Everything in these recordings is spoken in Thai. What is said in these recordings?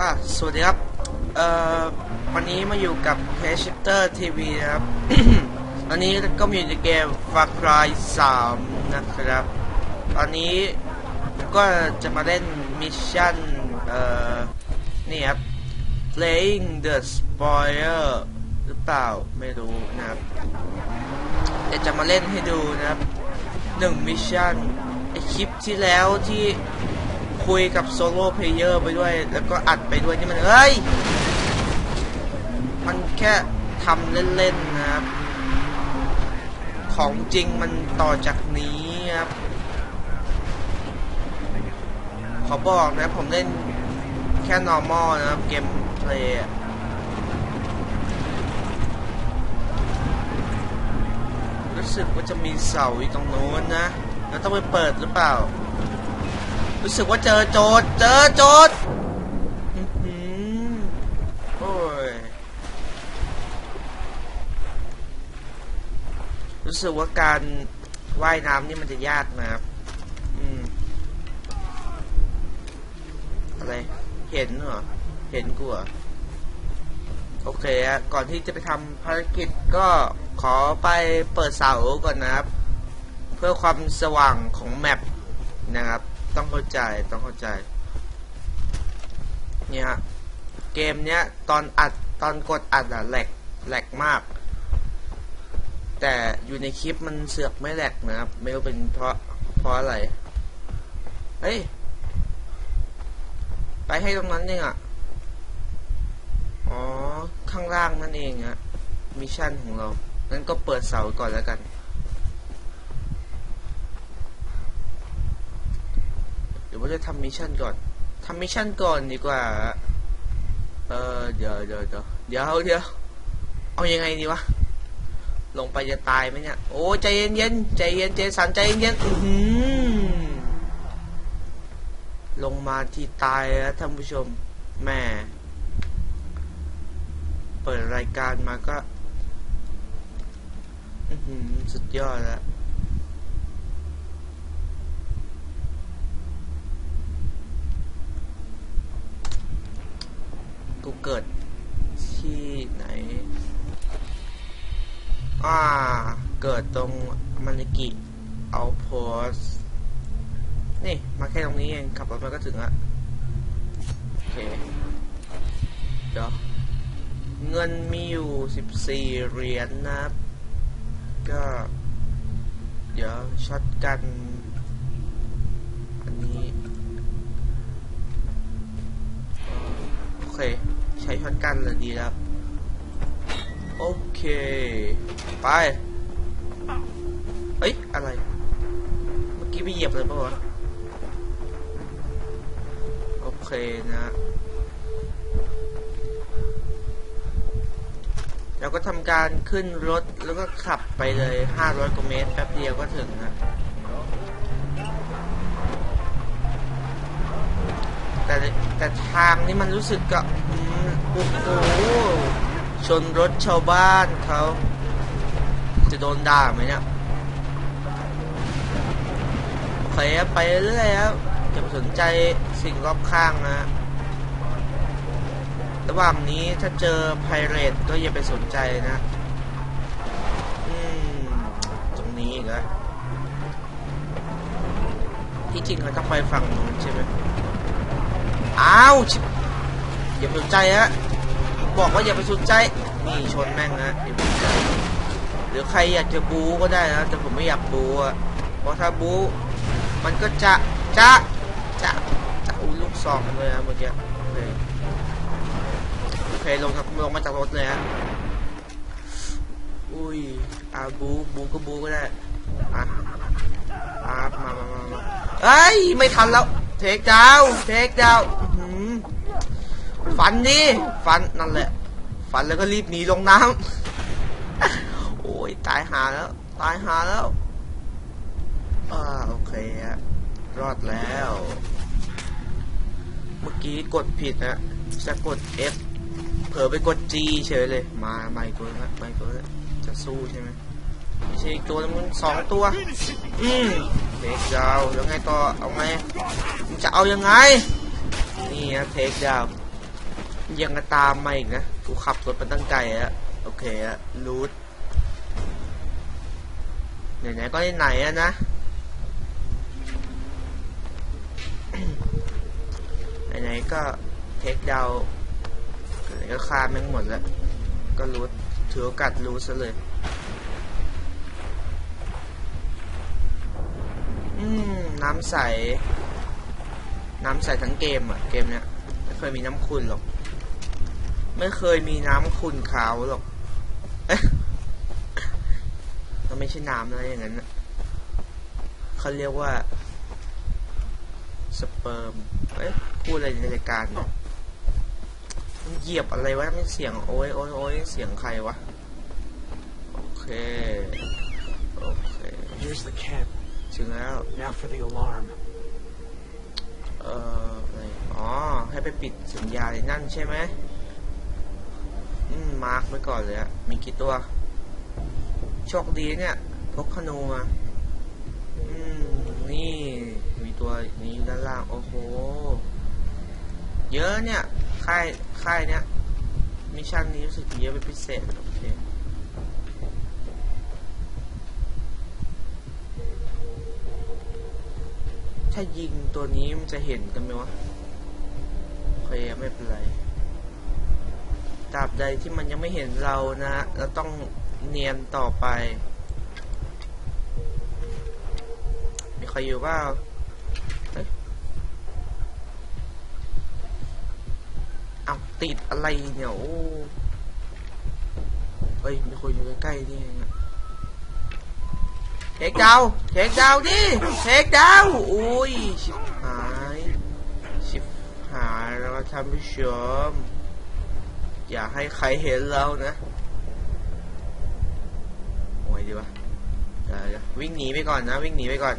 อะสวัสดีครับ เอ่อ วันนี้มาอยู่กับ p a g e t e r TV นะครับตอนนี้ก็มีในเกม Far Cry 3นะครับ ตอนนี้ก็จะมาเล่นมิชชั่น เอ่อ นี่ครับ Playing the Spoiler หรือเปล่า ไม่รู้นะครับเดี๋ยวจะมาเล่นให้ดูนะครับหนึ่งมิชชั่นไอคลิปที่แล้วที่ คุยกับโซโล่เพลเยอร์ไปด้วย แล้วก็อัดไปด้วยนี่มันเฮ้ย มันแค่ทำเล่นๆนะครับ ของจริงมันต่อจากนี้ครับ ขอบอกนะผมเล่นแค่ normal นะครับ เกมเพลย์รู้สึกว่าจะมีเสาอยู่ตรงโน้นนะ แล้วต้องไปเปิดหรือเปล่า รู้สึกว่าเจอโจทย์เจอโจทย์อื้อหือโอ้ย รู้สึกว่าการว่ายน้ำนี่มันจะยากนะครับอืมอะไร เห็นเหรอ เห็นกูเหรอโอเคอะก่อนที่จะไปทำภารกิจก็ขอไปเปิดเสาก่อนนะครับ เพื่อความสว่างของแมปนะครับ ต้องเข้าใจต้องเข้าใจ เนี่ย เกมเนี้ย ตอนอัดตอนกดอัดอะแหลกแหลกมาก แต่อยู่ในคลิปมันเสือกไม่แหลกนะครับ ไม่รู้เป็นเพราะเพราะอะไร เฮ้ย ไปให้ตรงนั้นเองอะอ๋อ ข้างล่างนั่นเองอะมิชชั่นของเรางั้นก็เปิดเสาก่อนแล้วกัน เดี๋ยวว่าจะทำมิชชั่นก่อนทำมิชชั่นก่อนดีกว่า เออเดี๋ยวเดี๋ยวเดี๋ยวเดี๋ยวเดี๋ยวเอายังไงดีวะ ลงไปจะตายไหมเนี่ย โอ้ใจเย็นเย็นๆใจเย็นใจสันใจเย็นเย็นๆอื้อหือลงมาที่ตายแล้วท่านผู้ชมแม่เปิดรายการมาก็อือหือสุดยอดแล้ว กู เกิดที่ไหน อ่า เกิดตรงมานิกิเอาโพสนี่ มาแค่ตรงนี้เอง ขับรถมาก็ถึงละโอเค เดี๋ยว เงินมีอยู่สิบสี่เหรียญนะครับ ก็ เดี๋ยวช็อตกัน อันนี้ โอเค ช้ช็อตกันเลยดีแล้วโอเค ไปเอ้ย อะไร เมื่อกี้ไปเหยียบเลยปะวะ โอเคนะแล้วก็ทำการขึ้นรถแล้วก็ขับไปเลย 500กว่าเมตรแป๊บเดียวก็ถึงนะ แต่แต่ทางนี้มันรู้สึกกับ โอ้โหชนรถชาวบ้านเขาจะโดนด่าไหมเนี่ยโอเคไปเรื่อยครับอย่าไปสนใจสิ่งรอบข้างนะระหว่างนี้ถ้าเจอไพเรตก็อย่าไปสนใจนะ อืม ตรงนี้อีกแล้วที่จริงเราต้องไปฝั่งนู้นใช่ไหมอ้าว ชิบ อย่าไปสนใจฮะบอกว่าอย่าไปสนใจนี่ชนแม่งนะอย่าไปสนใจหรือใครอยากจะบูก็ได้นะแต่ผมไม่อยากบูอะเพราะถ้าบูมันก็จะจะจะจะอุ้ยลูกซองเลยนะเมื่อกี้โอเคโอเคลงจาลงมาจากรถเลยฮะอุ้ยอาบูบูก็บูก็ได้อะอามามามาเอ้ยไม่ทันแล้วเทคดาวเทคดาว ฟันดิฟันนั่นแหละ ฟันแล้วก็รีบหนีลงน้ำโอ้ยตายหาแล้ว ตายหาแล้วอ่าโอเคฮะรอดแล้ว เมื่อกี้กดผิดนะจะกด F เผลอไปกด G เฉยเลย มาไม่ตัวนะไม่ตัวนะจะสู้ใช่ไหมไม่ใช่อีกตัวนึงมันสองตัว อืมเทคดาวแล้วไงต่อ เอาไงมึงจะเอายังไง นี่นะเทคดาว ยังกระตามมาอีกนะ กูขับรถมาตั้งไกลอะโอเคอะรูทไหนๆก็ไหนๆอะนะไหนๆก็เทคดาวไหนก็ฆ่าแม่งหมดแล้ว ก็รูทถือโอกาสรูทซะเลย อืม น้ำใส น้ำใสทั้งเกมอะเกมเนี้ยไม่เคยมีน้ำขุ่นหรอก ไม่เคยมีน้ำขุ่นขาวหรอกเอ๊ะมันไม่ใช่น้ำอะไรอย่างนั้นน่ะเขาเรียกว่า สเปิร์มเอ้ยพูดอะไรในรายการเนี่ยมันเหยียบอะไรวะมันเสียงโอ้ยโอ้ยโอ้ยเสียงใครวะ โอเค โอเค Here's the camp. ถึงแล้ว Now for the alarm. เอ่ออะไรอ๋อ ให้ไปปิดสัญญาณไอ้นั่นใช่ไหมอื มาร์กไว้ก่อนเลยอะมีกี่ตัว โชคดีเนี่ย พกขนูมาอืม นี่มีตัวนี้ด้านล่าง โอ้โห เยอะเนี่ย ค่าย ค่ายเนี่ยมิชชั่นนี้รู้สึกเยอะเป็นพิเศษ โอเคถ้ายิงตัวนี้มันจะเห็นกันไหมวะโอเคไม่เป็นไร ตราบใดที่มันยังไม่เห็นเรานะเราต้องเนียนต่อไป มีใครอยู่เปล่าเฮ้ยเอาติดอะไรเนี่ยโอ้เฮ้ยมีคนอยู่ใกล้ๆนี่เองอะเช็คดาวเช็คดาวน์ดิเช็คดาวอุ้ย ชิบหาย ชิบหายแล้วท่านผู้ชม อย่าให้ใครเห็นเรานะโอ้ยดีวะวิ่งหนีไปก่อนนะ วิ่งหนีไปก่อน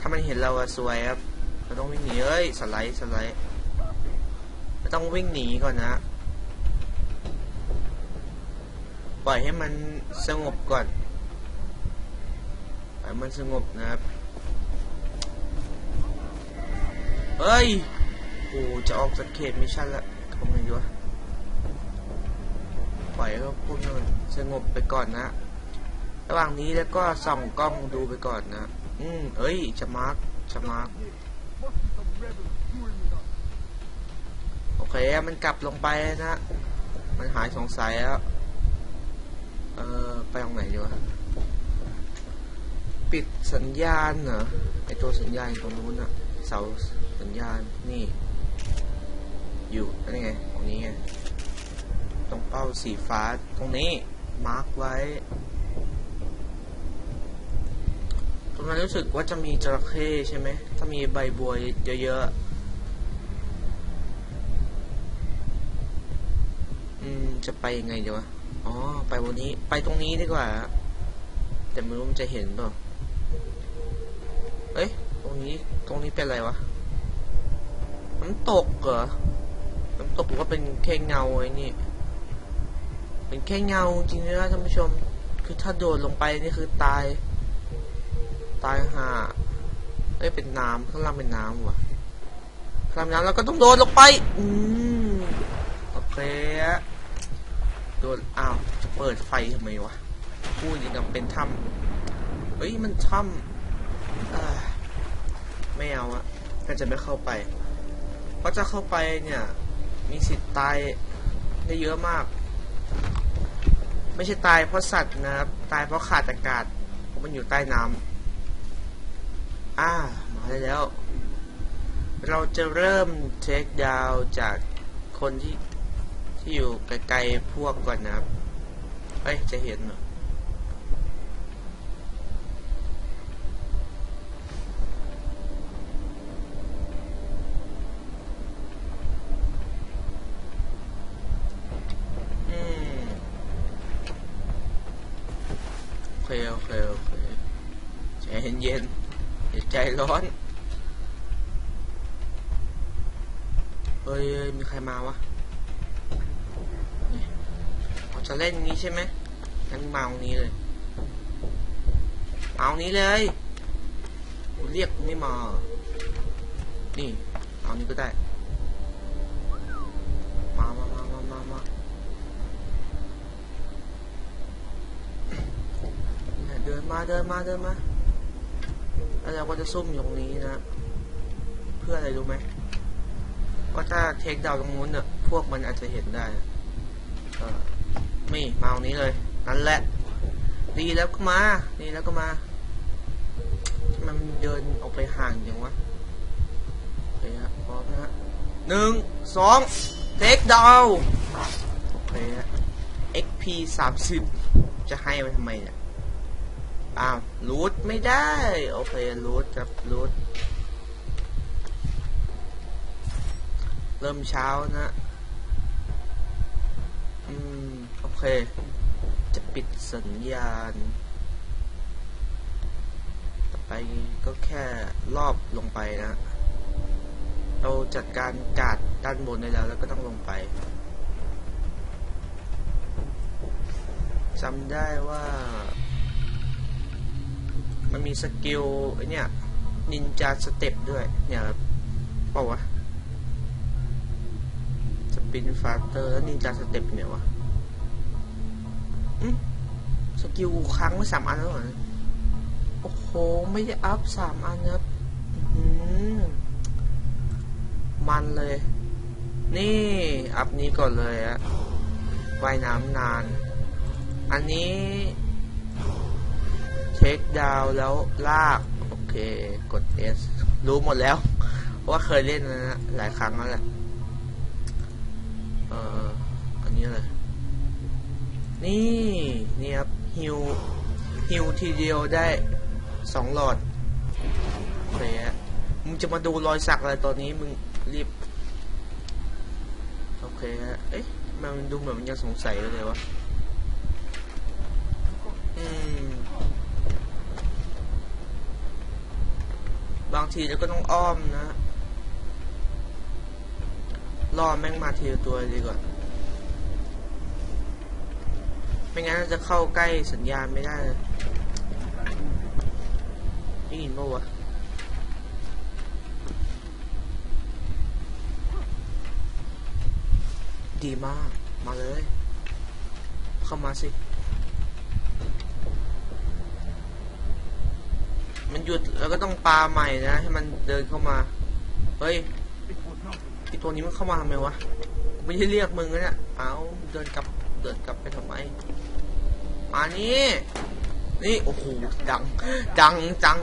ถ้ามันเห็นเราอะซวยครับเราต้องวิ่งหนีเอ้ยสไลด์สไลด์เราต้องวิ่งหนีก่อนนะ ปล่อยให้มันสงบก่อนปล่อยมันสงบนะครับเฮ้ยโอ้จะออกจากเขตมิชชั่นละทำไงดีวะ ปล่อยให้พวกนั้นสงบไปก่อนนะ ระหว่างนี้แล้วก็ส่องกล้องดูไปก่อนนะ อืมเอ้ยจะมาร์กจะมาร์กโอเค มันกลับลงไปนะ มันหายสงสัยแล้ว เออไปตรงไหนดีวะ ปิดสัญญาณเหรอ ไอตัวสัญญาณตรงนู้นอะเสาสัญญาณ นี่ อยู่นั่นไงตรงนี้ไง ตรงเป้าสีฟ้าตรงนี้มาร์กไว้ ตรงนั้นรู้สึกว่าจะมีจระเข้ใช่ไหม ถ้ามีใบบัวเยอะๆ อืม จะไปยังไงดีวะ อ๋อ ไปวันนี้ ไปตรงนี้ดีกว่า แต่ไม่รู้มันจะเห็นเปล่าเอ้ย ตรงนี้ ตรงนี้เป็นอะไรวะ น้ำตกเหรอ น้ำตกหรือว่าเป็นแค่เงาไอ้นี่ เป็นแค่เงาจริงๆนะท่านผู้ชม คือถ้าโดดลงไปนี่คือตาย ตายห่าเอ้ยเป็นน้ำข้างล่างเป็นน้ำว่ะข้างล่างน้ำแล้วก็ต้องโดดลงไป อืมโอเคโดดอ้าวจะเปิดไฟทำไมวะพูดอย่างกับเป็นถ้ำเฮ้ยมันถ้ำไม่เอาอะก็จะไม่เข้าไป เพราะจะเข้าไปเนี่ย มีสิทธิ์ตายได้เยอะมาก ไม่ใช่ตายเพราะสัตว์นะครับ ตายเพราะขาดอากาศเพราะมันอยู่ใต้น้ำอ่ามาได้แล้ว เราจะเริ่มเช็คดาวจากคนที่ที่อยู่ไกลๆพวกก่อนนะครับเอ้ยจะเห็นเหรอ ย็นเย็นใจร้อน เฮ้ย มีใครมาวะเราจะเล่นงี้ใช่ไหมงั้นมาตรงนี้เลยเอานี้เลยเรียกไม่มา นี่เอานี้ก็ได้ มามามามามามาเดินมา เดินมา เดินมา แล้วเราก็จะซุ่มอยู่ตรงนี้นะ เพื่ออะไรรู้ไหมว่าถ้าเทคดาวตรงนู้นเนี่ยพวกมันอาจจะเห็นได้เออนี่มาตรงนี้เลย นั่นแหละ ดีแล้วก็มา ดีแล้วก็มา มันเดินออกไปห่างจังวะโอเคฮะพร้อมนะฮะหนึ่งสองเทคดาวโอเคฮะ XP สามสิบจะให้ไว้ทำไมเนี่ย อ้าวรูทไม่ได้ โอเครูทครับรูทเริ่มเช้านะ อืม โอเค จะปิดสัญญาณ ต่อไปก็แค่รอบลงไปนะ เราจัดการกาดด้านบนได้แล้ว แล้วก็ต้องลงไปจำได้ว่า มันมีสกิลเนี่ยนินจาสเต็ปด้วย เนี่ยเปล่าวะสปินฟาเตอร์แล้วนินจาสเต็ปเนี่ยวะสกิลครั้งไว้สามอันแล้วเหรอโอ้โห ไม่ได้อัพสามอันครับมันเลย นี่ อัพนี้ก่อนเลยอะว่ายน้ำนาน อันนี้ เช็คดาวแล้วลาก โอเค กด S รู้หมดแล้ว เพราะว่าเคยเล่นนะฮะหลายครั้งแล้วแหละเอ่ออันนี้เลยนี่นี่ครับฮิวฮิวทีเดียวได้สองหลอดโอเคฮะมึงจะมาดูรอยสักอะไรตอนนี้มึงรีบ โอเคฮะเอ๊ะมันดูเหมือนมันยังสงสัยเลยวะ อืม บาง ทีเราก็ต้องอ้อมนะรอแม่งมาทีละตัวดีกว่า ไม่งั้นเราจะเข้าใกล้สัญญาณไม่ได้เลยได้ยินปะวะดีมาก มาเลย เข้ามาสิ มัน หยุดแล้วก็ต้องปาใหม่นะ ให้มันเดินเข้ามา เฮ้ยไอตัวนี้มันเข้ามาทำไมวะไม่ได้เรียกมึงนะเนี่ยเอาเดินกลับเดินกลับไปทำไมมานี่นี่โอ้โหดัง ดังจัง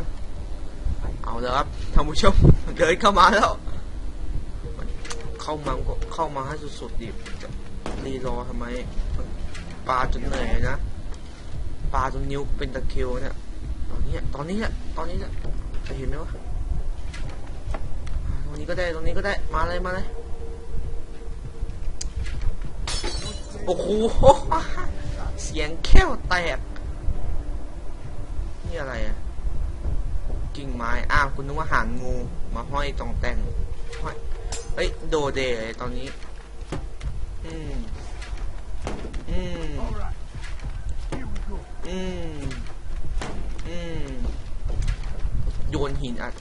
เอาแล้วครับท่านผู้ชมเดินเข้ามาแล้วเข้ามาก็เข้ามาให้สุดๆดิรีรอทำไมมันปาจนเหนื่อยนะปลาจนนิ้วเป็นตะคริวเนี่ย ตอนนี้อะตอนนี้แหละตอนนี้แหละจะเห็นไหมวะอ่าตรงนี้ก็ได้ตรงนี้ก็ได้มาเลยมาเลยโอ้โหเสียงแค่วแตกนี่อะไรอะกิ่งไม้อ้าวคุณนึกว่าหางงูมาห้อยตรงแต่งห้อยเฮ้ยโดเดเลยตอนนี้ อืมอืมอืม อืม โยนหินอัด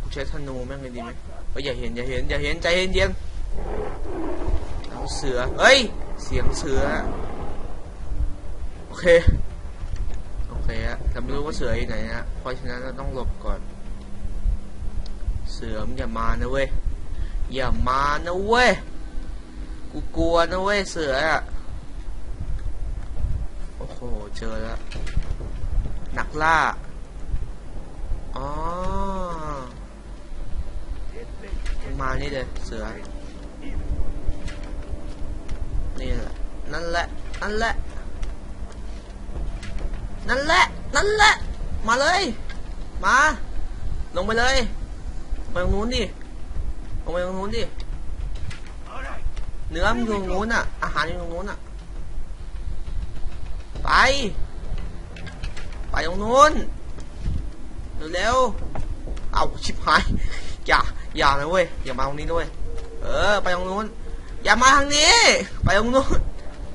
กูใช้ธนูแม่งเลยดีไหมเฮ้ยอย่าเห็นอย่าเห็นอย่าเห็นใจเย็นเย็นเอาเสือเฮ้ย เสียงเสือ โอเค โอเคอะแต่ไม่รู้ว่าเสืออยู่ไหนนะเพราะฉะนั้นเราต้องหลบก่อน เสือมอย่ามานะเว้ย อย่ามานะเว้ย กูกลัวนะเว้ยเสืออะโอ้โห เจอแล้ว นักล่า อ๋อมานี่เลยเสือ นี่แหละ นั่นแหละ นั่นแหละ นั่นแหละ นั่นแหละ มาเลย มา ลงไปเลยไปตรงนู้นดิ ลงไปตรงนู้นดิ เนื้อมันอยู่ตรงนู้นอะ อาหารอยู่ตรงนู้นอะ ไป ไปตรงนู้น เร็วๆเอาชิบหาย อย่า อย่านะเว้ย อย่ามาตรงนี้ด้วย เออ ไปตรงนู้น อย่ามาทางนี้ ไปตรงนู้น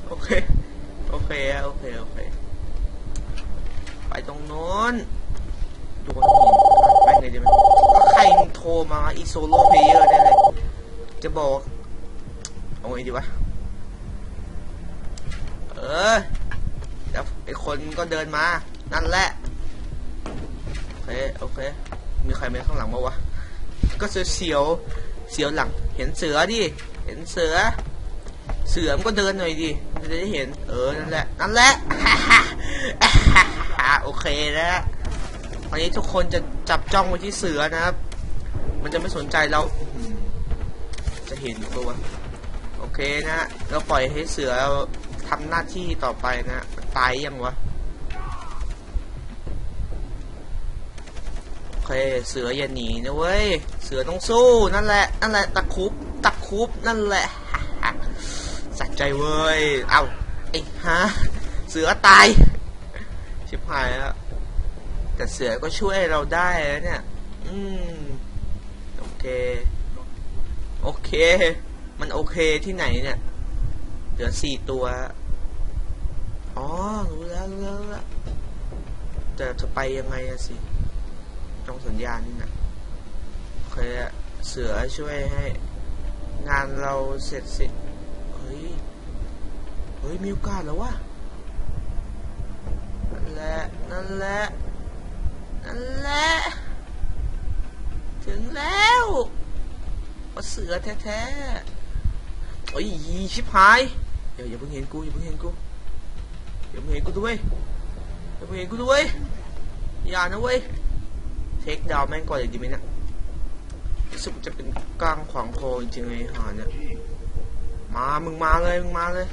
โอเค โอเค โอเค โอเค ไปตรงนู้นโดนหินไปไงดีไหมก็ใครโทรมาอีโซโล่เพลเยอร์ได้เลย จะบอกเอาไงดีวะ เออ แล้วไอคนก็เดินมา นั่นแหละ เคโอเค มีใครมาข้างหลังมาวะ ก็เสียวเสียวเสียวหลัง เห็นเสือดิ เห็นเสือ เสือมันก็เดินหน่อยดิมันจะได้เห็น เออ นั่นแหละ นั่นแหละ โอเคแล้ววันนี้ทุกคนจะจับจ้องไปที่เสือนะครับ มันจะไม่สนใจเรา จะเห็นตัวโอเคนะ เราปล่อยให้เสือทำหน้าที่ต่อไปนะ ตายยังวะ โอ เคเสืออย่าหนีนะเว้ย เสือต้องสู้ นั่นแหละ นั่นแหละ ตะคุบ ตะคุบ นั่นแหละสัใจเว้ย เอ้าไอ้ฮะ เสือตาย ชิบหายแล้ว แต่เสือก็ช่วยเราได้แล้วเนี่ย อืม โอเค โอเค มันโอเคที่ไหนเนี่ย เหลือสี่ตัว อ๋อ รู้แล้วรู้แล้วรู้แล้วแต่จะไปยังไงอะสิ ตรงสัญญาณนี่นะเคอะเสือช่วยให้ งานเราเสร็จสิเฮ้ย เฮ้ย มีโอกาสแล้ววะนั่นแหละ นั่นแหละ นั่นแหละ ถึงแล้วว่าเสือแท้ๆโอ้ยชิบหายเดี๋ยวอย่าเพิ่งเห็นกูอย่าเพิ่งเห็นกูอย่าเพิ่งเห็นกูด้วยอย่าเพิ่งเห็นกูด้วยอย่านะเว้ย เทคดาวแม่งก่อนเลยดีไหมเนี่ยรู้สึกจะเป็นกลางขวางโคจริงๆเลยหาเนี่ย มา มึงมาเลย มึงมาเลย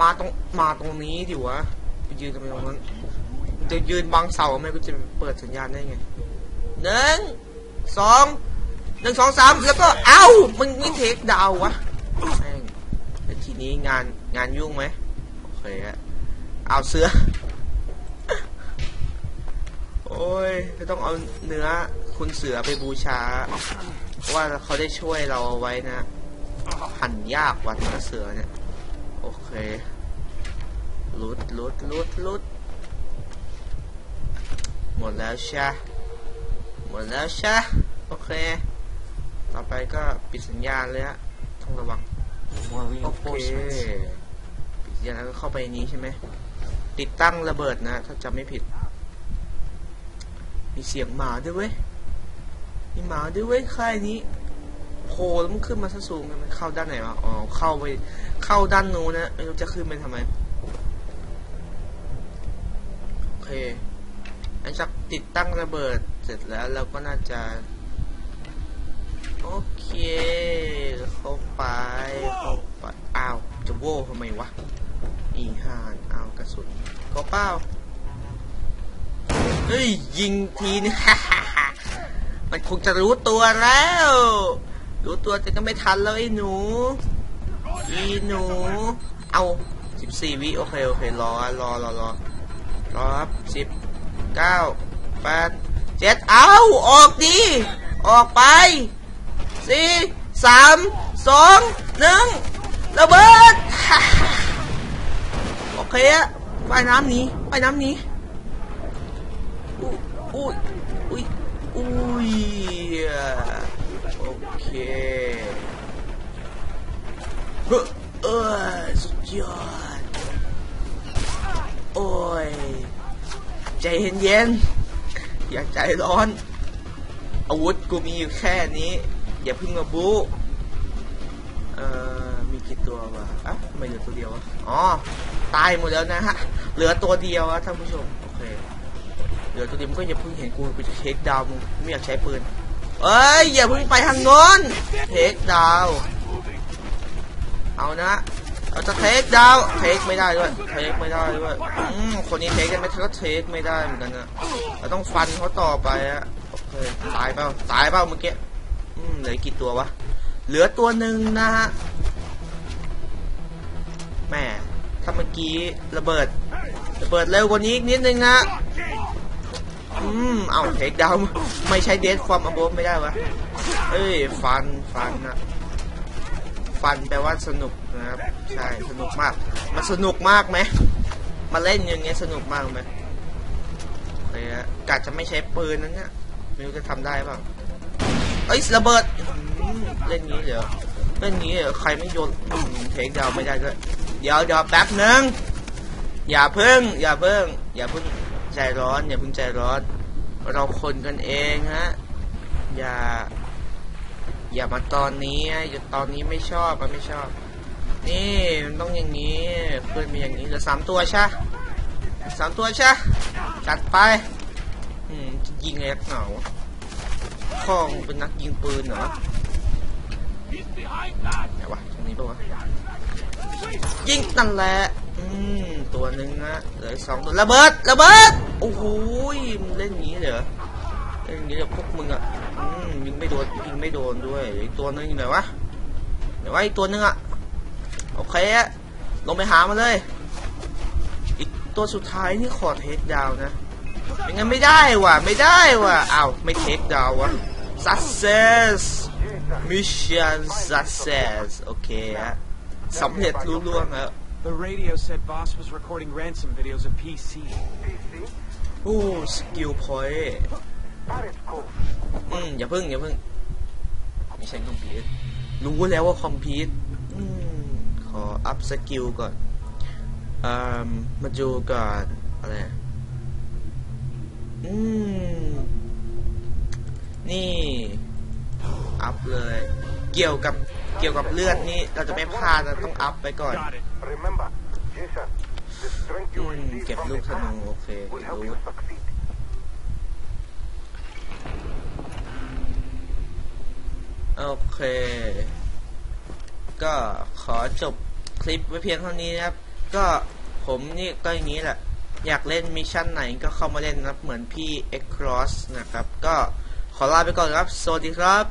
มาตรง มาตรงนี้ดิวะ ไปยืนทำไมตรงนั้น จะยืนบังเสาไหมกูจะเปิดสัญญาณได้ไงหนึ่งสองหนึ่งสองสามแล้วก็เอ้ามึงไม่เทคดาววะแม่งทีนี้งานงานยุ่งไหมโอเคอะเอาเสือ โอ้ยจะต้องเอาเนื้อคุณเสือไปบูชาเพราะว่าเขาได้ช่วยเราเอาไว้นะหั่นยากว่ะเนื้อเสือเนี่ย โอเคลุดลุดลุดลุดหมดแล้วใช่หมดแล้วใช่โอเค ต่อไปก็ปิดสัญญาณเลยฮะต้องระวัง โอเค ปิดสัญญาณแล้วก็เข้าไปนี้ใช่ไหมติดตั้งระเบิดนะ ถ้าจำไม่ผิด มีเสียงหมาด้วยเว้ย มีหมาด้วยเว้ยค่ายนี้โผล่แล้วมันขึ้นมาซะสูงมันเข้าด้านไหนวะ อ๋อ เข้าไป เข้าด้านนู้นนะ ไม่รู้จะขึ้นไปทำไม โอเคหลังจากติดตั้งระเบิดเสร็จแล้วเราก็น่าจะ โอเค เข้าไป เข้าไป อ้าว จะโว้ทำไมวะ อีห่านอ้าวกระสุนก็เป้า เฮ้ยยิงทีนึงมันคงจะรู้ตัวแล้ว รู้ตัวแต่ก็ไม่ทันแล้วไอ้หนู อีหนู เอาสิบสี่วิโอเคโอเครอรอรอรอรอครับสิบเก้าแปดเจ็ดเอาออกดีออกไปสี่สามสองหนึ่งระเบิด โอเคอะว่ายน้ำนีว่ายน้ำนี้ อุ้ยอุ้ยอุ้ยอุ้ยโอเคเฮ้อเออสุดยอด โอ้ย ใจเย็นๆอย่าใจร้อน อาวุธกูมีอยู่แค่นี้ อย่าพึ่งมาบู๊เอ่อ มีกี่ตัววะอะทำไมเหลือตัวเดียววะอ๋อ ตายหมดแล้วนะฮะ เหลือตัวเดียวอะท่านผู้ชม โอเค เหลือตัวเดียวมันก็อย่าเพิ่งเห็นกูกูจะเทคดาวมึงไม่อยากใช้ปืนเอ้ยอย่าเพิ่งไปทางโน้นเทคดาวเอานะเราจะเทคดาวเทคไม่ได้ด้วยเทคไม่ได้ด้วยอืมคนนี้เทคกันไม่ก็เทคไม่ได้เหมือนกันนะเราต้องฟันเขาต่อไปอะโอเคตายเปล่าตายเปล่าเมื่อกี้อืมเหลือกี่ตัววะเหลือตัวหนึ่งนะฮะแม่ถ้าเมื่อกี้ระเบิดระเบิดเร็วกว่านี้อีกนิดนึงนะ อืม เอาเทคดาวไม่ใช่เดสฟอร์มอบไม่ได้วะ เอ้ย ฟัน ฟันนะฟันแปลว่าสนุกนะครับ ใช่ สนุกมาก มันสนุกมากไหม มาเล่นอย่างเงี้ยสนุกมากไหมโอเคฮะกะจะไม่ใช้ปืนนั้นเนี่ยไม่รู้จะทำได้เปล่าเอ้ยระเบิดเล่นงี้เดี๋ยวเล่นงี้เดี๋ยวใครไม่โยนเทคดาวไม่ได้ด้วยดี๋ยวเดี๋ยวแป๊บนึงอย่าเพิ่ง อย่าเพิ่ง อย่าเพิ่ง ใจร้อนอย่าเพิ่งใจร้อน เราคนกันเองฮะอย่า อย่ามาตอนนี้อย่าตอนนี้ไม่ชอบมันไม่ชอบ นี่มันต้องอย่างนี้เพื่อนมีอย่างนี้เหลือสามตัวใช่สามตัวใช่จัดไปอืมจะยิงเลยนักเหนาพ่องเป็นนักยิงปืนเหรอไหนวะตรงนี้ปะวะยิงนั่นแหละ อืมตัวหนึ่งนะเหลือสองตัวระเบิดระเบิดโอ้โหมึงเล่นอย่างนี้เหรอเล่นอย่างนี้เดี๋ยวพวกมึงอะอืมยิงไม่โดนยิงไม่โดนด้วยอีกตัวนึงอยู่ไหนวะไหนวะอีกตัวนึงอะโอเคอะลงไปหามันเลย อีกตัวสุดท้ายนี่ขอเทคดาวนะไม่งั้นไม่ได้ว่ะไม่ได้ว่ะอ้าวไม่เทคดาววะ success mission success โอเคฮะสำเร็จรุ่ล่วงแล้ว The radio said Boss was recording ransom videos of PC. โอ้สกิลพอยต์อืมอย่าพึ่งอย่าพึ่งไม่ใช่คอมพิวต์รู้แล้วว่าคอมพิวต์อืมขออัพสกิลก่อนอ่ามาดูก่อนอะไรอะอืมนี่อัพเลย เกี่ยวกับเกี่ยวกับเลือดนี่เราจะไม่พลาดเราต้องอัพไปก่อน Got it. Remember, Jason, the strength อื you ม receive เก็บ from ลูก the ธนู sun โอเค will help รู้ you succeed. โอเค ก็ขอจบคลิปไว้เพียงเท่านี้นะครับ ก็ผมนี่ก็อย่างนี้แหละ อยากเล่นมิชชั่นไหนก็เข้ามาเล่นนะครับ เหมือนพี่ X Cross นะครับ ก็ขอลาไปก่อนครับ สวัสดีครับ